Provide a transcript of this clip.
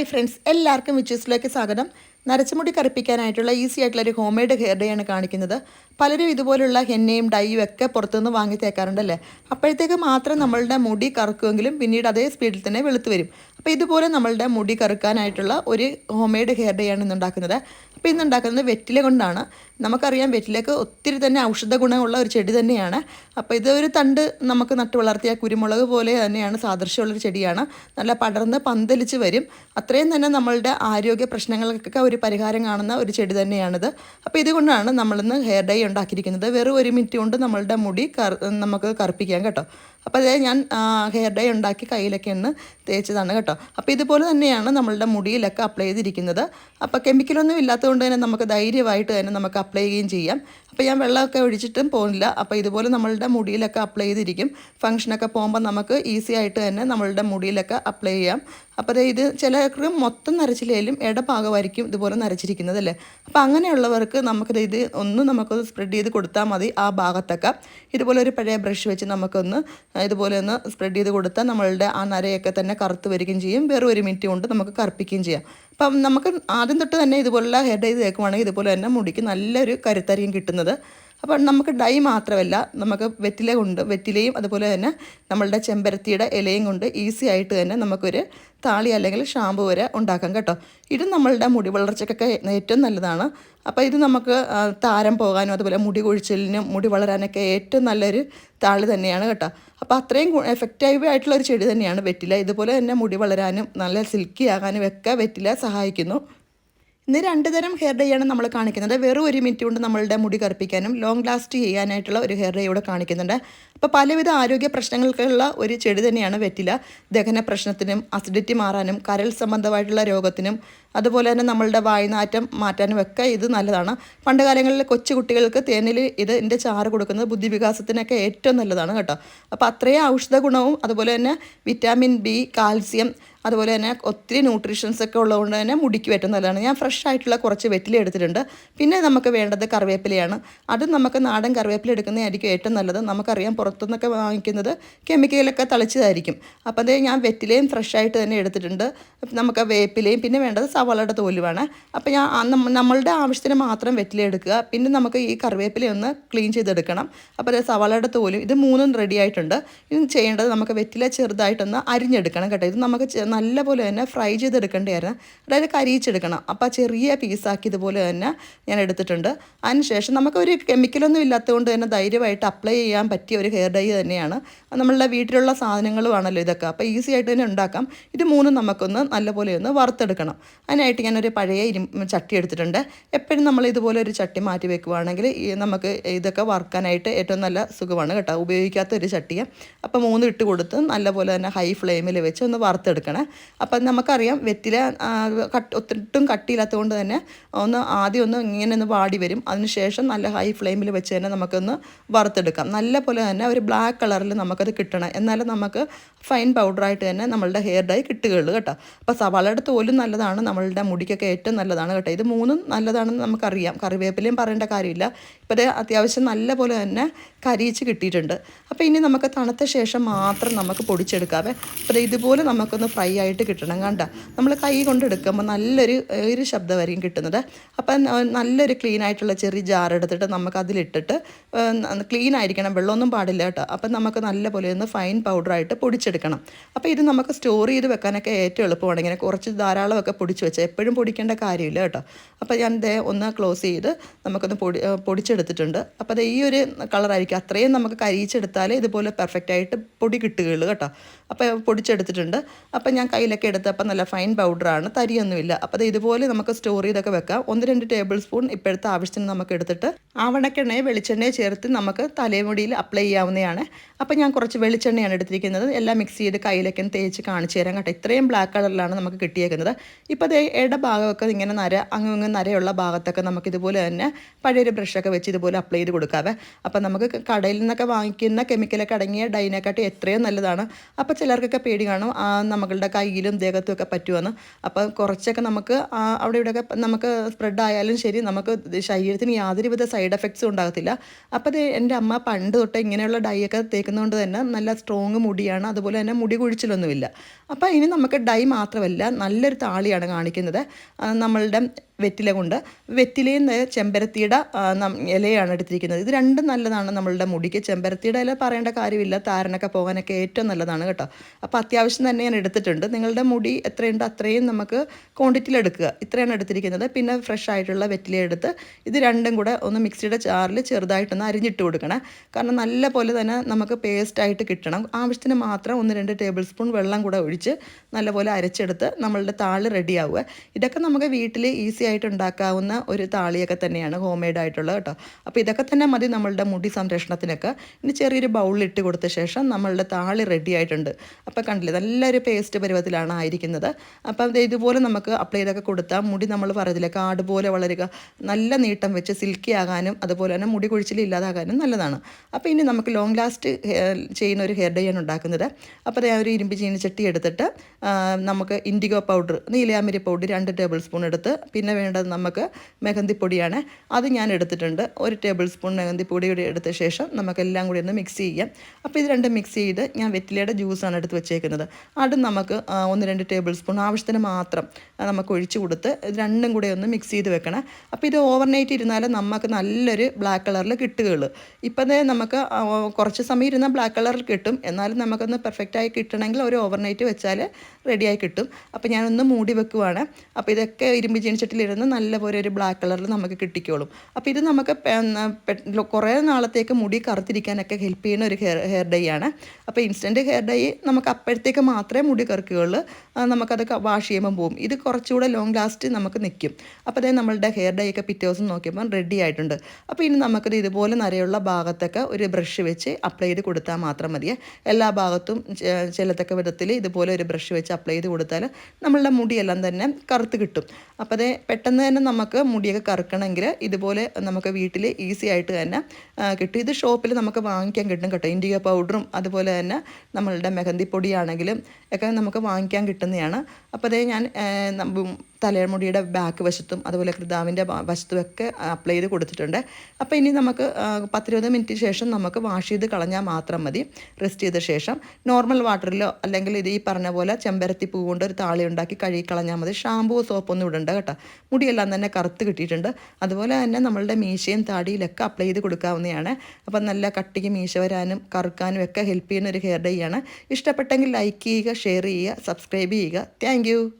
Hi friends എല്ലാവർക്കും വിച്ചസിലേക്ക് സ്വാഗതം. നരച്ചുമുടി കറുപ്പിക്കാനായിട്ടുള്ള easy ആയിട്ടുള്ള ഒരു ഹോം മെയ്ഡ് ഹെയർ ഡേ ആണ് കാണിക്കുന്നത്. പലരും ഇതുപോലുള്ള ഹെന്നയും ഡൈയും ഒക്കെ പുറത്തുനിന്ന് വാങ്ങി തേക്കാറുണ്ടല്ലേ? അപ്പോഴത്തേക്ക് മാത്രം നമ്മളുടെ മുടി കറുക്കുമെങ്കിലും പിന്നീട് അതേ സ്പീഡിൽ തന്നെ വെളുത്തു വരും. അപ്പോൾ ഇതുപോലെ നമ്മളുടെ മുടി കറുക്കാനായിട്ടുള്ള ഒരു ഹോം മെയ്ഡ് ഹെയർ ഡേ ആണ് ഇന്നുണ്ടാക്കുന്നത്. അപ്പോൾ ഇന്നുണ്ടാക്കുന്നത് വെറ്റില കൊണ്ടാണ്. നമുക്കറിയാം വെറ്റിലക്ക് ഒത്തിരി തന്നെ ഔഷധ ഗുണമുള്ള ഒരു ചെടി തന്നെയാണ്. അപ്പോൾ ഇത് ഒരു തണ്ട് നമുക്ക് നട്ടു വളർത്തിയ കുരുമുളക് പോലെ തന്നെയാണ് സാദൃശ്യമുള്ളൊരു ചെടിയാണ്. നല്ല പടർന്ന് പന്തലിച്ച് വരും. അത്രയും തന്നെ നമ്മളുടെ ആരോഗ്യ പ്രശ്നങ്ങൾക്കൊക്കെ ഒരു പരിഹാരം കാണുന്ന ഒരു ചെടി തന്നെയാണിത്. അപ്പോൾ ഇതുകൊണ്ടാണ് നമ്മളിന്ന് ഹെയർ ഡൈ ഉണ്ടാക്കിയിരിക്കുന്നത്. വെറും ഒരു മിനിറ്റ് കൊണ്ട് നമ്മളുടെ മുടി നമുക്ക് കറുപ്പിക്കാം കേട്ടോ. അപ്പോൾ അതേ ഞാൻ ഹെയർ ഡൈ ഉണ്ടാക്കി കയ്യിലൊക്കെ ഒന്ന് തേച്ചതാണ് കേട്ടോ. അപ്പോൾ ഇതുപോലെ തന്നെയാണ് നമ്മളുടെ മുടിയിലൊക്കെ അപ്ലൈ ചെയ്തിരിക്കുന്നത്. അപ്പോൾ കെമിക്കലൊന്നും ഇല്ലാത്തതുകൊണ്ട് തന്നെ നമുക്ക് ധൈര്യമായിട്ട് തന്നെ നമുക്ക് അപ്ലൈ ചെയ്യുകയും ചെയ്യാം. അപ്പോൾ ഞാൻ വെള്ളമൊക്കെ ഒഴിച്ചിട്ടും പോകുന്നില്ല അപ്പോൾ ഇതുപോലെ നമ്മളുടെ മുടിയിലൊക്കെ അപ്ലൈ ചെയ്തിരിക്കും. ഫംഗ്ഷനൊക്കെ പോകുമ്പോൾ നമുക്ക് ഈസി ആയിട്ട് തന്നെ നമ്മളുടെ മുടിയിലൊക്കെ അപ്ലൈ ചെയ്യാം. അപ്പോൾ ഇത് ചിലർക്ക് മൊത്തം നരച്ചിലേലും ഇടഭാഗമായിരിക്കും ഇതുപോലെ നരച്ചിരിക്കുന്നത് അല്ലേ? അപ്പോൾ അങ്ങനെയുള്ളവർക്ക് നമുക്കിത് ഇത് ഒന്ന് നമുക്കൊന്ന് സ്പ്രെഡ് ചെയ്ത് കൊടുത്താൽ മതി ആ ഭാഗത്തൊക്കെ. ഇതുപോലെ ഒരു പഴയ ബ്രഷ് വെച്ച് നമുക്കൊന്ന് ഇതുപോലെ ഒന്ന് സ്പ്രെഡ് ചെയ്ത് കൊടുത്താൽ നമ്മളുടെ ആ നരയൊക്കെ തന്നെ കറുത്ത് വരികയും ചെയ്യും. വെറും ഒരു മിനിറ്റ് കൊണ്ട് നമുക്ക് കറുപ്പിക്കുകയും ചെയ്യാം. അപ്പം നമുക്ക് ആദ്യം തൊട്ട് തന്നെ ഇതുപോലുള്ള ഹെഡ് ചെയ്ത് തേക്കുവാണെങ്കിൽ ഇതുപോലെ തന്നെ മുടിക്ക് നല്ലൊരു കരുത്തരിയും കിട്ടുന്നത്. അപ്പോൾ നമുക്ക് ഡൈ മാത്രമല്ല നമുക്ക് വെറ്റില കൊണ്ട് വെറ്റിലയും അതുപോലെ തന്നെ നമ്മളുടെ ചെമ്പരത്തിയുടെ ഇലയും കൊണ്ട് ഈസി ആയിട്ട് തന്നെ നമുക്കൊരു താളി അല്ലെങ്കിൽ ഷാമ്പു വരെ ഉണ്ടാക്കാം കേട്ടോ. ഇത് നമ്മളുടെ മുടി വളർച്ചയ്ക്കൊക്കെ ഏറ്റവും നല്ലതാണ്. അപ്പോൾ ഇത് നമുക്ക് താരം പോകാനും അതുപോലെ മുടി കൊഴിച്ചിലിനും മുടി വളരാനൊക്കെ ഏറ്റവും നല്ലൊരു താളി തന്നെയാണ് കേട്ടോ. അപ്പോൾ അത്രയും എഫക്റ്റീവ് ആയിട്ടുള്ള ഒരു ചെടി തന്നെയാണ് വെറ്റില. ഇതുപോലെ തന്നെ മുടി വളരാനും നല്ല സിൽക്കി ആകാനും ഒക്കെ വെറ്റില സഹായിക്കുന്നു. ഇന്ന് രണ്ട് തരം ഹെയർ ഡേ ആണ് നമ്മൾ കാണിക്കുന്നത്. വെറും ഒരു മിനിറ്റ് കൊണ്ട് നമ്മളുടെ മുടി കറുപ്പിക്കാനും ലോങ് ലാസ്റ്റ് ചെയ്യാനായിട്ടുള്ള ഒരു ഹെയർ ഡേ ഇവിടെ കാണിക്കുന്നുണ്ട്. അപ്പോൾ പലവിധ ആരോഗ്യ പ്രശ്നങ്ങൾക്കുള്ള ഒരു ചെടി തന്നെയാണ് വെറ്റില. ദഹന പ്രശ്നത്തിനും അസിഡിറ്റി മാറാനും കരൾ സംബന്ധമായിട്ടുള്ള രോഗത്തിനും അതുപോലെ തന്നെ നമ്മളുടെ വായുനാറ്റം മാറ്റാനും ഒക്കെ ഇത് നല്ലതാണ്. പണ്ട് കാലങ്ങളിൽ കൊച്ചു കുട്ടികൾക്ക് തേനിൽ ഇത് ഇതിന്റെ ചാറ് കൊടുക്കുന്നത് ബുദ്ധിവികാസത്തിനൊക്കെ ഏറ്റവും നല്ലതാണ് കേട്ടോ. അപ്പോൾ അത്രയും ഔഷധ ഗുണവും അതുപോലെ തന്നെ വിറ്റാമിൻ ബി കാൽസ്യം അതുപോലെ തന്നെ ഒത്തിരി ന്യൂട്രീഷൻസ് ഒക്കെ ഉള്ളതുകൊണ്ട് തന്നെ മുടിക്ക് ഏറ്റവും നല്ലതാണ്. ഞാൻ ഫ്രഷ് ആയിട്ടുള്ള കുറച്ച് വെറ്റില എടുത്തിട്ടുണ്ട്. പിന്നെ നമുക്ക് വേണ്ടത് കറിവേപ്പിലയാണ്. അത് നമുക്ക് നാടൻ കറിവേപ്പില എടുക്കുന്നതായിരിക്കും ഏറ്റവും നല്ലത്. നമുക്കറിയാം പുറത്തുനിന്നൊക്കെ വാങ്ങിക്കുന്നത് കെമിക്കലൊക്കെ തളിച്ചതായിരിക്കും. അപ്പോൾ അതേ ഞാൻ വെറ്റിലയും ഫ്രഷ് ആയിട്ട് തന്നെ എടുത്തിട്ടുണ്ട്. നമുക്ക് വേപ്പിലയും പിന്നെ വേണ്ടത് സവാളയുടെ തോലുമാണ് അപ്പോൾ ഞാൻ നമ്മളുടെ ആവശ്യത്തിന് മാത്രം വെറ്റില എടുക്കുക. പിന്നെ നമുക്ക് ഈ കറിവേപ്പില ഒന്ന് ക്ലീൻ ചെയ്തെടുക്കണം. അപ്പോൾ സവാളയുടെ തോലും ഇത് മൂന്നും റെഡി ആയിട്ടുണ്ട്. ചെയ്യേണ്ടത് നമുക്ക് വെറ്റില ചെറുതായിട്ടൊന്ന് അരിഞ്ഞെടുക്കണം കേട്ടോ. ഇത് നമുക്ക് നല്ലപോലെ തന്നെ ഫ്രൈ ചെയ്തെടുക്കേണ്ടതായിരുന്നു അതായത് കരിയിച്ചെടുക്കണം. അപ്പോൾ ചെറിയ പീസാക്കി ഇതുപോലെ തന്നെ ഞാൻ എടുത്തിട്ടുണ്ട്. അതിനുശേഷം നമുക്കൊരു കെമിക്കലൊന്നും ഇല്ലാത്തതുകൊണ്ട് തന്നെ ധൈര്യമായിട്ട് അപ്ലൈ ചെയ്യാൻ പറ്റിയ ഒരു ഹെയർ ഡൈ തന്നെയാണ്. നമ്മളുടെ വീട്ടിലുള്ള സാധനങ്ങളുമാണല്ലോ ഇതൊക്കെ. അപ്പോൾ ഈസി ആയിട്ട് തന്നെ ഉണ്ടാക്കാം. ഇത് മൂന്നും നമുക്കൊന്ന് നല്ലപോലെ ഒന്ന് വറുത്തെടുക്കണം. അതിനായിട്ട് ഞാനൊരു പഴയ ഇരു ചട്ടി എടുത്തിട്ടുണ്ട്. എപ്പോഴും നമ്മൾ ഇതുപോലെ ഒരു ചട്ടി മാറ്റി വെക്കുവാണെങ്കിൽ നമുക്ക് ഇതൊക്കെ വറുക്കാനായിട്ട് ഏറ്റവും നല്ല സുഖമാണ് കേട്ടോ. ഉപയോഗിക്കാത്ത ഒരു ചട്ടിയാണ്. അപ്പോൾ മൂന്ന് ഇട്ട് കൊടുത്ത് നല്ലപോലെ തന്നെ ഹൈ ഫ്ലെയിമിൽ വെച്ച് ഒന്ന് വറുത്തെടുക്കണം. അപ്പം നമുക്കറിയാം വെറ്റില കട്ട് ഒത്തിട്ടും കട്ടിയില്ലാത്തതുകൊണ്ട് തന്നെ ഒന്ന് ആദ്യം ഒന്ന് ഇങ്ങനെ ഒന്ന് വാടി വരും. അതിനുശേഷം നല്ല ഹൈ ഫ്ലെയിമിൽ വെച്ച് തന്നെ നമുക്കൊന്ന് വറുത്തെടുക്കാം. നല്ല പോലെ തന്നെ ഒരു ബ്ലാക്ക് കളറിൽ നമുക്കത് കിട്ടണം. എന്നാലും നമുക്ക് ഫൈൻ പൗഡറായിട്ട് തന്നെ നമ്മളുടെ ഹെയർ ഡൈ കിട്ടുകയുള്ളൂ കേട്ടോ. അപ്പോൾ സവാളയുടെ തോലും നല്ലതാണ്. നമ്മളുടെ മുടിക്കൊക്കെ ഏറ്റവും നല്ലതാണ് കേട്ടോ. ഇത് മൂന്നും നല്ലതാണെന്ന് നമുക്കറിയാം. കറിവേപ്പിലയും പറയേണ്ട കാര്യമില്ല. ഇപ്പോൾ ഇത് അത്യാവശ്യം നല്ല പോലെ തന്നെ കരിയിച്ച് കിട്ടിയിട്ടുണ്ട്. അപ്പോൾ ഇനി നമുക്ക് തണുത്ത ശേഷം മാത്രം നമുക്ക് പൊടിച്ചെടുക്കാവേ. അപ്പോൾ ഇതുപോലെ നമുക്കൊന്ന് ഫ്രൈ ആയിട്ട് കിട്ടണം കണ്ട. നമ്മൾ കൈ കൊണ്ട് എടുക്കുമ്പോൾ നല്ലൊരു ഒരു ശബ്ദമായിരിക്കും കിട്ടുന്നത്. അപ്പം നല്ലൊരു ക്ലീൻ ആയിട്ടുള്ള ചെറിയ ജാർ എടുത്തിട്ട് നമുക്ക് അതിലിട്ടിട്ട് ക്ലീൻ ആയിരിക്കണം. വെള്ളമൊന്നും പാടില്ല കേട്ടോ. അപ്പം നമുക്ക് നല്ല പോലെ ഒന്ന് ഫൈൻ പൗഡറായിട്ട് പൊടിച്ചെടുക്കണം. അപ്പോൾ ഇത് നമുക്ക് സ്റ്റോർ ചെയ്ത് വെക്കാനൊക്കെ ഏറ്റവും എളുപ്പമാണ്. ഇങ്ങനെ കുറച്ച് ധാരാളമൊക്കെ പൊടിച്ച് വെച്ചാൽ എപ്പോഴും പൊടിക്കേണ്ട കാര്യമില്ല കേട്ടോ. അപ്പോൾ ഞാൻ ദേ ഒന്ന് ക്ലോസ് ചെയ്ത് നമുക്കൊന്ന് പൊടി പൊടിച്ചെടുത്തിട്ടുണ്ട്. അപ്പോൾ അത് ഈ ഒരു കളറായിരിക്കും അത്രയും നമുക്ക് കരിയിച്ചെടുത്താലേ ഇതുപോലെ പെർഫെക്റ്റ് ആയിട്ട് പൊടി കിട്ടുകയുള്ളൂ കേട്ടോ. അപ്പോൾ പൊടിച്ചെടുത്തിട്ടുണ്ട്. അപ്പോൾ ഞാൻ കയ്യിലൊക്കെ എടുത്തപ്പോൾ നല്ല ഫൈൻ പൗഡറാണ് തരിയൊന്നുമില്ല. അപ്പോൾ ഇതുപോലെ നമുക്ക് സ്റ്റോർ ചെയ്തൊക്കെ വെക്കാം. ഒന്ന് രണ്ട് ടേബിൾ സ്പൂൺ ഇപ്പോഴത്തെ ആവശ്യത്തിന് നമുക്ക് എടുത്തിട്ട് ആവണക്കെണ്ണയെ വെളിച്ചെണ്ണയെ ചേർത്ത് നമുക്ക് തലമുടിയിൽ അപ്ലൈ ചെയ്യാവുന്നതാണ്. അപ്പോൾ ഞാൻ കുറച്ച് വെളിച്ചെണ്ണയാണ് എടുത്തിരിക്കുന്നത്. എല്ലാം മിക്സ് ചെയ്ത് കയ്യിലൊക്കെ തേച്ച് കാണിച്ചു തരാം കേട്ടോ. ഇത്രയും ബ്ലാക്ക് കളറിലാണ് നമുക്ക് കിട്ടിയേക്കുന്നത്. ഇപ്പോൾ അതേ ഇട ഭാഗമൊക്കെ ഇങ്ങനെ നര അങ്ങ് ഇങ്ങ് നരയുള്ള ഭാഗത്തൊക്കെ നമുക്ക് ഇതുപോലെ തന്നെ പഴയൊരു ബ്രഷൊക്കെ വെച്ച് ഇതുപോലെ അപ്ലൈ ചെയ്ത് കൊടുക്കാവേ. അപ്പോൾ നമുക്ക് കടയിൽ നിന്നൊക്കെ വാങ്ങിക്കുന്ന കെമിക്കലൊക്കെ അടങ്ങിയ ഡൈനെക്കാട്ടി എത്രയും നല്ലതാണ്. അപ്പോൾ ചിലർക്കൊക്കെ പേടി കാണും. ആ, നമ്മളുടെ കയ്യിലും ദേഹത്തും ഒക്കെ പറ്റുമെന്ന് അപ്പം കുറച്ചൊക്കെ നമുക്ക് അവിടെ ഇവിടെയൊക്കെ നമുക്ക് സ്പ്രെഡ് ആയാലും ശരി നമുക്ക് ശരീരത്തിന് യാതൊരുവിധ സൈഡ് എഫക്ട്സും ഉണ്ടാകത്തില്ല. അപ്പോൾ എന്റെ അമ്മ പണ്ട് തൊട്ട് ഇങ്ങനെയുള്ള ഡൈ ഒക്കെ തേക്കുന്നതുകൊണ്ട് തന്നെ നല്ല സ്ട്രോങ് മുടിയാണ്. അതുപോലെ തന്നെ മുടി കുഴിച്ചിലൊന്നുമില്ല. അപ്പോൾ ഇനി നമുക്ക് ഡൈ മാത്രമല്ല നല്ലൊരു താളിയാണ് കാണിക്കുന്നത്. നമ്മളുടെ വെറ്റില കൊണ്ട് വെറ്റിലയും ചെമ്പരത്തിയുടെ ഇലയാണ് എടുത്തിരിക്കുന്നത്. ഇത് രണ്ടും നല്ലതാണ് നമ്മളുടെ മുടിക്ക്. ചെമ്പരത്തിയുടെ ഇല പറയേണ്ട കാര്യമില്ല. താരനൊക്കെ പോകാനൊക്കെ ഏറ്റവും നല്ലതാണ് കേട്ടോ. അപ്പോൾ അത്യാവശ്യം തന്നെ ഞാൻ എടുത്തിട്ടുണ്ട്. നിങ്ങളുടെ മുടി എത്രയുണ്ട് അത്രയും നമുക്ക് ക്വാണ്ടിറ്റിയിൽ എടുക്കുക. ഇത്രയാണ് എടുത്തിരിക്കുന്നത്. പിന്നെ ഫ്രഷ് ആയിട്ടുള്ള വെറ്റില എടുത്ത് ഇത് രണ്ടും കൂടെ ഒന്ന് മിക്സിയുടെ ചാറിൽ ചെറുതായിട്ടൊന്ന് അരിഞ്ഞിട്ട് കൊടുക്കണം. കാരണം നല്ല പോലെ തന്നെ നമുക്ക് പേസ്റ്റായിട്ട് കിട്ടണം. ആവശ്യത്തിന് മാത്രം ഒന്ന് രണ്ട് ടേബിൾ സ്പൂൺ വെള്ളം കൂടെ ഒഴിച്ച് നല്ലപോലെ അരച്ചെടുത്ത് നമ്മളുടെ താൾ റെഡിയാവുക ഇതൊക്കെ നമുക്ക് വീട്ടിൽ ഈസി ആയിട്ട് ഉണ്ടാക്കാവുന്ന ഒരു താളിയൊക്കെ തന്നെയാണ് ഹോം മെയ്ഡ് ആയിട്ടുള്ളത് കേട്ടോ. അപ്പോൾ ഇതൊക്കെ തന്നെ മതി നമ്മളുടെ മുടി സംരക്ഷണത്തിനൊക്കെ. ഇനി ചെറിയൊരു ബൗളിൽ ഇട്ട് കൊടുത്ത ശേഷം നമ്മളുടെ താളി റെഡി ആയിട്ടുണ്ട്. അപ്പോൾ കണ്ടില്ലേ നല്ലൊരു പേസ്റ്റ് പരുവത്തിലാണ് ആയിരിക്കുന്നത്. അപ്പം ഇതുപോലെ നമുക്ക് അപ്ലൈ ചെയ്തൊക്കെ കൊടുത്താൽ മുടി നമ്മൾ പറയുന്നില്ലേ കാട് പോലെ വളരുക നല്ല നീട്ടം വെച്ച് സിൽക്കി ആകാനും അതുപോലെ തന്നെ മുടി കൊഴിച്ചിൽ ഇല്ലാതാകാനും നല്ലതാണ്. അപ്പോൾ ഇനി നമുക്ക് ലോങ് ലാസ്റ്റ് ചെയ്യുന്ന ഒരു ഹെയർ ഡേ ആണ് ഉണ്ടാക്കുന്നത്. അപ്പോൾ ഞാൻ ഒരു ഇരുമ്പ് ചീനിച്ചട്ടി എടുത്തിട്ട് നമുക്ക് ഇൻഡിഗോ പൗഡർ നീലയാമരി പൗഡർ രണ്ട് ടേബിൾ സ്പൂൺ എടുത്ത് പിന്നെ വേണ്ടത് നമുക്ക് മെഹന്തി പൊടിയാണ് അത് ഞാൻ എടുത്തിട്ടുണ്ട്. ഒരു ടേബിൾ സ്പൂൺ മെഹന്തി പൊടി കൂടി എടുത്ത ശേഷം നമുക്കെല്ലാം കൂടി ഒന്ന് മിക്സ് ചെയ്യാം. അപ്പോൾ ഇത് രണ്ടും മിക്സ് ചെയ്ത് ഞാൻ വെറ്റിലയുടെ ജ്യൂസാണ് എടുത്ത് വെച്ചേക്കുന്നത്. അത് നമുക്ക് ഒന്ന് രണ്ട് ടേബിൾ സ്പൂൺ ആവശ്യത്തിന് മാത്രം നമുക്ക് ഒഴിച്ചു കൊടുത്ത് രണ്ടും കൂടെ ഒന്ന് മിക്സ് ചെയ്ത് വെക്കണം. അപ്പോൾ ഇത് ഓവർനൈറ്റ് ഇരുന്നാൽ നമുക്ക് നല്ലൊരു ബ്ലാക്ക് കളറിൽ കിട്ടുകയുള്ളൂ. ഇപ്പം നമുക്ക് കുറച്ച് സമയം ഇരുന്നാൽ ബ്ലാക്ക് കളറിൽ കിട്ടും. എന്നാലും നമുക്കൊന്ന് പെർഫെക്റ്റായി കിട്ടണമെങ്കിൽ ഒരു ഓവർനൈറ്റ് വെച്ചാൽ റെഡിയായി കിട്ടും. അപ്പോൾ ഞാനൊന്ന് മൂടി വെക്കുവാണ്. അപ്പോൾ ഇതൊക്കെ ഇരുമ്പ് ചീനിച്ചട്ടിലിരുന്ന് നല്ലപോലെ ഒരു ബ്ലാക്ക് കളറിൽ നമുക്ക് കിട്ടിക്കോളും. അപ്പോൾ ഇത് നമുക്ക് കുറേ നാളത്തേക്ക് മുടി കറുത്തിരിക്കാനൊക്കെ ഹെൽപ്പ് ചെയ്യുന്ന ഒരു ഹെയർ ഹെയർ ഡൈ ആണ്. അപ്പോൾ ഇൻസ്റ്റന്റ് ഹെയർ ഡൈ നമുക്ക് അപ്പോഴത്തേക്ക് മാത്രമേ മുടി കറുക്കുകയുള്ളൂ. നമുക്കത് വാഷ് ചെയ്യുമ്പോൾ പോകും ഇത് കുറച്ചുകൂടെ ലോങ് ലാസ്റ്റ് നമുക്ക് നിൽക്കും അപ്പോൾ അതായത് നമ്മളുടെ ഹെയർ ഡൈ ഒക്കെ പിറ്റേ ദിവസം നോക്കിയപ്പോൾ റെഡി ആയിട്ടുണ്ട്. അപ്പോൾ ഇനി നമുക്കത് ഇതുപോലെ നിറയുള്ള ഭാഗത്തൊക്കെ ഒരു ബ്രഷ് വെച്ച് അപ്ലൈ ചെയ്ത് കൊടുത്താൽ മാത്രം മതിയെ. എല്ലാ ഭാഗത്തും ചിലതൊക്കെ വിധത്തിൽ ഇതുപോലെ ഒരു ബ്രഷ് വെച്ച് അപ്ലൈ ചെയ്ത് കൊടുത്താൽ നമ്മളുടെ മുടിയെല്ലാം തന്നെ കറുത്ത് കിട്ടും. അപ്പോൾ അതേ പെട്ടെന്ന് തന്നെ നമുക്ക് മുടിയൊക്കെ കറുക്കണമെങ്കിൽ ഇതുപോലെ നമുക്ക് വീട്ടിൽ ഈസി ആയിട്ട് തന്നെ കിട്ടും. ഇത് ഷോപ്പിൽ നമുക്ക് വാങ്ങിക്കാൻ കിട്ടും കേട്ടോ. ഇൻഡിക പൗഡറും അതുപോലെ തന്നെ നമ്മളുടെ മെഹന്തി പൊടിയാണെങ്കിലും ഒക്കെ നമുക്ക് വാങ്ങിക്കാൻ കിട്ടുന്നതാണ്. അപ്പോൾ അതേ ഞാൻ തലമുടിയുടെ ബാക്ക് വശത്തും അതുപോലെ കൃതാവിന്റെ വശത്തുമൊക്കെ അപ്ലൈ ചെയ്ത് കൊടുത്തിട്ടുണ്ട്. അപ്പോൾ ഇനി നമുക്ക് പത്തിരുപത് മിനിറ്റ് ശേഷം നമുക്ക് വാഷ് ചെയ്ത് കളഞ്ഞാൽ മാത്രം മതി. റെസ്റ്റ് ചെയ്ത ശേഷം നോർമൽ വാട്ടറിലോ അല്ലെങ്കിൽ ഇത് ഈ പറഞ്ഞ പോലെ ചെമ്പരത്തി പൂ കൊണ്ട് ഒരു താളി ഉണ്ടാക്കി കഴുകി കളഞ്ഞാൽ മതി. ഷാമ്പൂ സോപ്പൊന്നും ഇടണ്ട കേട്ടോ. മുടിയെല്ലാം തന്നെ കറുത്ത് കിട്ടിയിട്ടുണ്ട്. അതുപോലെ തന്നെ നമ്മളുടെ മീശയും താടിയിലൊക്കെ അപ്ലൈ ചെയ്ത് കൊടുക്കാവുന്നതാണ്. അപ്പം നല്ല കട്ടിക്ക് മീശ വരാനും കറുക്കാനും ഒക്കെ ഹെൽപ്പ് ചെയ്യുന്ന ഒരു ഹെയർ ഡേ ആണ്. ഇഷ്ടപ്പെട്ടെങ്കിൽ ലൈക്ക് ചെയ്യുക ഷെയർ ചെയ്യുക സബ്സ്ക്രൈബ് ചെയ്യുക. താങ്ക്